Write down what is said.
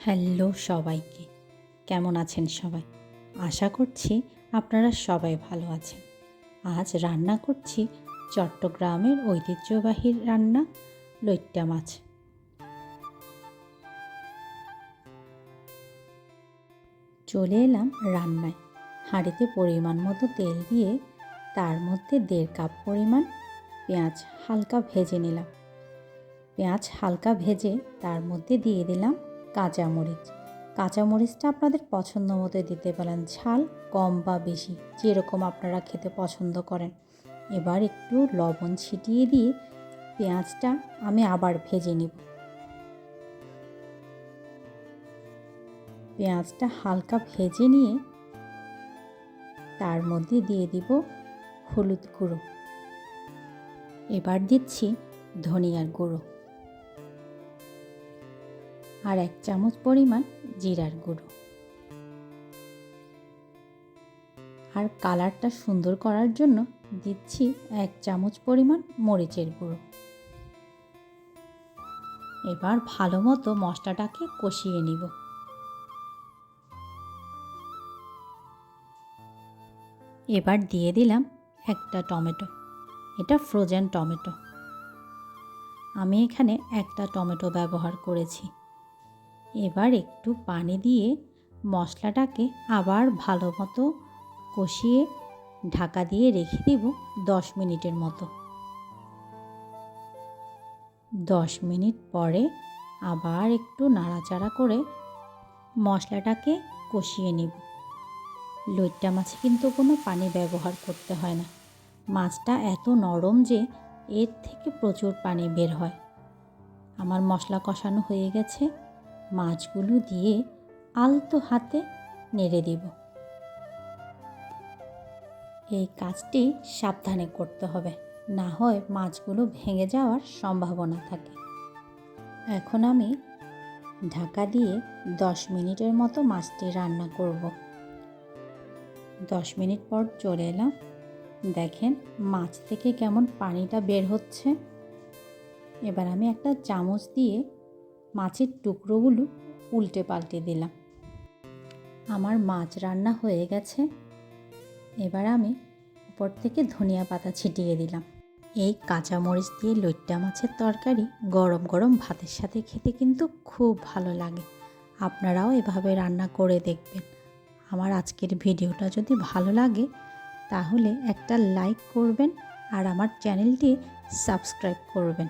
Hello সবাইকে। কেমন আছেন সবাই? আশা করছি আপনারা সবাই ভালো আছেন। আজ রান্না করছি চট্টগ্রামের ঐতিহ্যবাহী রান্না লইট্টা মাছ। চলে এলাম রান্নায়। হাঁড়িতে পরিমাণ মতো তেল দিয়ে তার মধ্যে দেড় কাপ পরিমাণ পেঁয়াজ হালকা ভেজে নিলাম। পেঁয়াজ হালকা ভেজে তার মধ্যে দিয়ে দিলাম কাঁচামরিচ। কাঁচামরিচটা আপনাদের পছন্দ মতো দিতে পারেন। ঝাল কম বা বেশি যেরকম আপনারা খেতে পছন্দ করেন। এবার একটু লবণ ছিটিয়ে দিয়ে পেঁয়াজটা আমি আবার ভেজে নিব। পেঁয়াজটা হালকা ভেজে নিয়ে তার মধ্যে দিয়ে দিব হলুদ গুঁড়ো। এবার দিচ্ছি ধনিয়ার গুঁড়ো। আর এক চামচ পরিমাণ জিরার গুঁড়ো। আর কালারটা সুন্দর করার জন্য দিচ্ছি এক চামচ পরিমাণ মরিচের গুঁড়ো। এবার ভালো মতো মশলাটাকে কষিয়ে নিব। এবার দিয়ে দিলাম একটা টমেটো। এটা ফ্রোজেন টমেটো। আমি এখানে একটা টমেটো ব্যবহার করেছি। এবার একটু পানি দিয়ে মশলাটাকে আবার ভালো মতো কষিয়ে ঢাকা দিয়ে রেখে দেব দশ মিনিটের মতো। দশ মিনিট পরে আবার একটু নাড়াচাড়া করে মশলাটাকে কষিয়ে নিব। লইট্টা মাছে কিন্তু কোনো পানি ব্যবহার করতে হয় না। মাছটা এত নরম যে এর থেকে প্রচুর পানি বের হয়। আমার মশলা কষানো হয়ে গেছে। মাছগুলো দিয়ে আলতো হাতে নেড়ে দেব। এই কাজটি সাবধানে করতে হবে, না হয় মাছগুলো ভেঙে যাওয়ার সম্ভাবনা থাকে। এখন আমি ঢাকা দিয়ে দশ মিনিটের মতো মাছটি রান্না করব। দশ মিনিট পর চলে এলাম। দেখেন মাছ থেকে কেমন পানিটা বের হচ্ছে। এবার আমি একটা চামচ দিয়ে মাছের টুকরোগুলো উল্টে পাল্টে দিলাম। আমার মাছ রান্না হয়ে গেছে। এবার আমি উপর থেকে ধনিয়া পাতা ছিটিয়ে দিলাম। এই কাঁচামরিচ দিয়ে লইট্টা মাছের তরকারি গরম গরম ভাতের সাথে খেতে কিন্তু খুব ভালো লাগে। আপনারাও এভাবে রান্না করে দেখবেন। আমার আজকের ভিডিওটা যদি ভালো লাগে, তাহলে একটা লাইক করবেন আর আমার চ্যানেলটি সাবস্ক্রাইব করবেন।